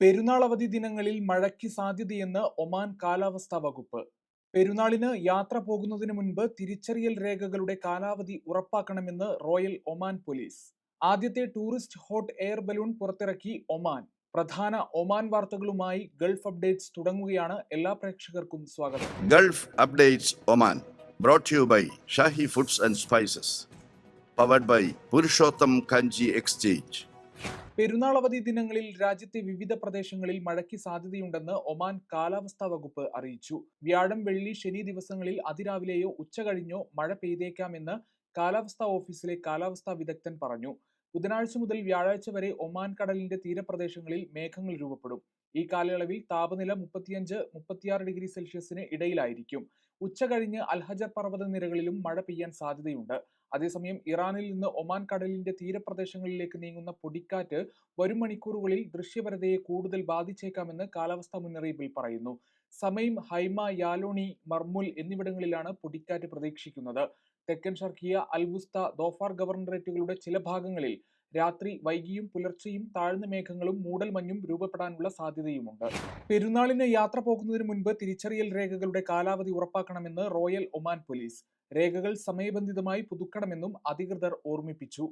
പെരുന്നാൾ അവധി ദിനങ്ങളിൽ മഴയ്ക്ക് സാധ്യതയെന്ന് ഒമാൻ കാലാവസ്ഥാ വകുപ്പ്. പെരുന്നാളിന് യാത്ര പോകുന്നതിന് മുൻപ് തിരിച്ചറിയൽ രേഖകളുടെ കാലാവധി ഉറപ്പാക്കണമെന്ന് റോയൽ ഒമാൻ പോലീസ്. ആദ്യത്തെ ടൂറിസ്റ്റ് ഹോട്ട് എയർ ബലൂൺ പുറത്തിറക്കി ഒമാൻ. പ്രധാന ഒമാൻ വാർത്തകളുമായി ഗൾഫ് അപ്ഡേറ്റ്സ് തുടങ്ങുകയാണ് എല്ലാ പ്രേക്ഷകർക്കും സ്വാഗതം. Gulf updates Oman brought you by Shahi foods and spices powered by Purushottam Kanji Exchange. പെരുന്നാൾ അവധി ദിനങ്ങളിൽ രാജ്യത്തെ വിവിധ പ്രദേശങ്ങളിൽ മഴയ്ക്ക് സാധ്യതയുണ്ടെന്ന് ഒമാൻ കാലാവസ്ഥാ വകുപ്പ് അറിയിച്ചു. വ്യാഴം വെള്ളി ശനി ദിവസങ്ങളിൽ അതിരാവിലെയോ ഉച്ച കഴിഞ്ഞോ മഴ പെയ്തേക്കാമെന്ന് കാലാവസ്ഥാ ഓഫീസിലെ കാലാവസ്ഥാ വിദഗ്ധൻ പറഞ്ഞു ബുധനാഴ്ച മുതൽ വ്യാഴാഴ്ച വരെ ഒമാൻ കടലിന്റെ തീരപ്രദേശങ്ങളിൽ മേഘങ്ങൾ രൂപപ്പെടും. ഈ കാലയളവിൽ താപനില മുപ്പത്തിയഞ്ച് മുപ്പത്തിയാറ് ഡിഗ്രി സെൽഷ്യസിന് ഇടയിലായിരിക്കും. ഉച്ച കഴിഞ്ഞ് അൽഹജർ പർവത നിരകളിലും മഴ പെയ്യാൻ സാധ്യതയുണ്ട്. അതേസമയം ഇറാനിൽ നിന്ന് ഒമാൻ കടലിന്റെ തീരപ്രദേശങ്ങളിലേക്ക് നീങ്ങുന്ന പൊടിക്കാറ്റ് വരും മണിക്കൂറുകളിൽ ദൃശ്യപരതയെ കൂടുതൽ ബാധിച്ചേക്കാമെന്ന് കാലാവസ്ഥാ മുന്നറിയിപ്പിൽ പറയുന്നു. സമയം ഹൈമ യാലോണി മർമുൽ എന്നിവിടങ്ങളിലാണ് പൊടിക്കാറ്റ് പ്രതീക്ഷിക്കുന്നത്. തെക്കൻ ഷർക്കിയ അൽവുസ്ത ദോഫാർ ഗവർണറേറ്റുകളുടെ ചില ഭാഗങ്ങളിൽ രാത്രി വൈകിയും പുലർച്ചെയും താഴ്ന്ന മേഘങ്ങളും മൂടൽമഞ്ഞും രൂപപ്പെടാനുള്ള സാധ്യതയുമുണ്ട്. പെരുന്നാളിന് യാത്ര പോകുന്നതിന് മുൻപ് തിരിച്ചറിയൽ രേഖകളുടെ കാലാവധി ഉറപ്പാക്കണമെന്ന് റോയൽ ഒമാൻ പോലീസ്. രേഖകൾ സമയബന്ധിതമായി പുതുക്കണമെന്നും അധികൃതർ ഓർമ്മിപ്പിച്ചു.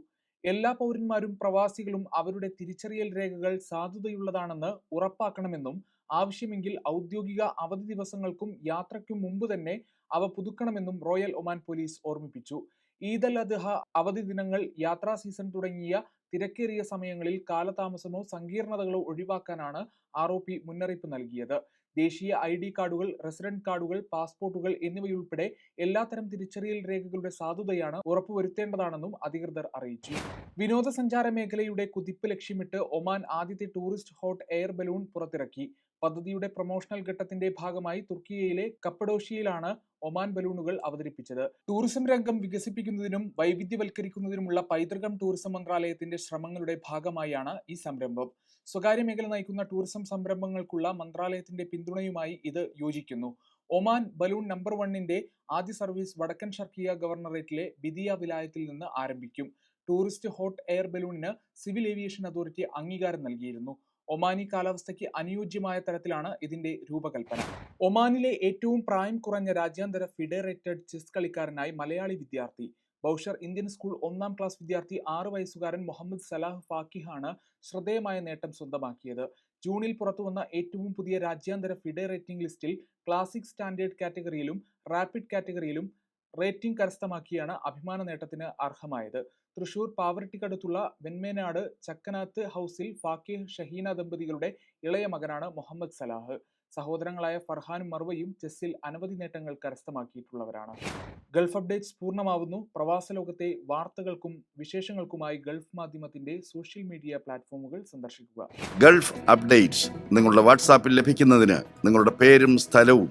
എല്ലാ പൗരന്മാരും പ്രവാസികളും അവരുടെ തിരിച്ചറിയൽ രേഖകൾ സാധുതയുള്ളതാണെന്ന് ഉറപ്പാക്കണമെന്നും ആവശ്യമെങ്കിൽ ഔദ്യോഗിക അവധി ദിവസങ്ങൾക്കും യാത്രയ്ക്കും മുമ്പ് തന്നെ അവ പുതുക്കണമെന്നും റോയൽ ഒമാൻ പോലീസ് ഓർമ്മിപ്പിച്ചു. ഈദ് അൽ അദ്ഹ അവധി ദിനങ്ങൾ യാത്രാ സീസൺ തുടങ്ങിയ തിരക്കേറിയ സമയങ്ങളിൽ കാലതാമസമോ സങ്കീർണതകളോ ഒഴിവാക്കാനാണ് ആർ ഒ പി മുന്നറിയിപ്പ് നൽകിയത്. ദേശീയ ഐ ഡി കാർഡുകൾ റെസിഡന്റ് കാർഡുകൾ പാസ്പോർട്ടുകൾ എന്നിവയുൾപ്പെടെ എല്ലാത്തരം തിരിച്ചറിയൽ രേഖകളുടെ സാധുതയാണ് ഉറപ്പുവരുത്തേണ്ടതാണെന്നും അധികൃതർ അറിയിച്ചു. വിനോദസഞ്ചാര മേഖലയുടെ കുതിപ്പ് ലക്ഷ്യമിട്ട് ഒമാൻ ആദ്യത്തെ ടൂറിസ്റ്റ് ഹോട്ട് എയർ ബലൂൺ പുറത്തിറക്കി. പദ്ധതിയുടെ പ്രൊമോഷണൽ ഘട്ടത്തിന്റെ ഭാഗമായി തുർക്കിയയിലെ കപ്പഡോഷ്യയിലാണ് ഒമാൻ ബലൂണുകൾ അവതരിപ്പിച്ചത്. ടൂറിസം രംഗം വികസിപ്പിക്കുന്നതിനും വൈവിധ്യവൽക്കരിക്കുന്നതിനുമുള്ള പൈതൃകം ടൂറിസം മന്ത്രാലയത്തിന്റെ ശ്രമങ്ങളുടെ ഭാഗമായാണ് ഈ സംരംഭം. സ്വകാര്യ മേഖല നയിക്കുന്ന ടൂറിസം സംരംഭങ്ങൾക്കുള്ള മന്ത്രാലയത്തിന്റെ പിന്തുണയുമായി ഇത് യോജിക്കുന്നു. ഒമാൻ ബലൂൺ നമ്പർ വണ്ണിന്റെ ആദ്യ സർവീസ് വടക്കൻ ഷർക്കിയ ഗവർണറേറ്റിലെ ബിദിയ വിലായത്തിൽ നിന്ന് ആരംഭിക്കും. ടൂറിസ്റ്റ് ഹോട്ട് എയർ ബലൂണിന് സിവിൽ ഏവിയേഷൻ അതോറിറ്റി അംഗീകാരം നൽകിയിരുന്നു. ഒമാനി കാലാവസ്ഥയ്ക്ക് അനുയോജ്യമായ തരത്തിലാണ് ഇതിന്റെ രൂപകൽപ്പന. ഒമാനിലെ ഏറ്റവും പ്രായം കുറഞ്ഞ രാജ്യാന്തര ഫിഡറേറ്റഡ് ചെസ് കളിക്കാരനായി മലയാളി വിദ്യാർത്ഥി. ബൗഷർ ഇന്ത്യൻ സ്കൂൾ ഒന്നാം ക്ലാസ് വിദ്യാർത്ഥി ആറ് വയസ്സുകാരൻ മുഹമ്മദ് സലാഹ് ഫാക്കിഹാണ് ശ്രദ്ധേയമായ നേട്ടം സ്വന്തമാക്കിയത്. ജൂണിൽ പുറത്തുവന്ന ഏറ്റവും പുതിയ രാജ്യാന്തര ഫിഡേ റേറ്റിംഗ് ലിസ്റ്റിൽ ക്ലാസിക് സ്റ്റാൻഡേർഡ് കാറ്റഗറിയിലും റാപ്പിഡ് കാറ്റഗറിയിലും റേറ്റിംഗ് കരസ്ഥമാക്കിയാണ് അഭിമാന നേട്ടത്തിന് അർഹമായത്. തൃശൂർ പാവറട്ടിക്കടുത്തുള്ള വെൺമേനാട് ചക്കനാത്ത് ഹൗസിൽ ഫാക്കിർ ഷഹീന ദമ്പതികളുടെ ഇളയ മകനാണ് മുഹമ്മദ് സലാഹ്. സഹോദരങ്ങളായ ഫർഹാനും മർവയും ചെസ്സിൽ അനവധി നേട്ടങ്ങൾ കരസ്ഥമാക്കിയിട്ടുള്ളവരാണ്. Gulf updates പൂർണമാവുന്നു. പ്രവാസ ലോകത്തെ വാർത്തകൾക്കും വിശേഷങ്ങൾക്കുമായി ഗൾഫ് മാധ്യമത്തിന്റെ സോഷ്യൽ മീഡിയ പ്ലാറ്റ്ഫോമുകൾ സന്ദർശിക്കുക. ഗൾഫ് അപ്ഡേറ്റ്സ് നിങ്ങളുടെ വാട്സാപ്പിൽ ലഭിക്കുന്നതിന് നിങ്ങളുടെ പേരും സ്ഥലവും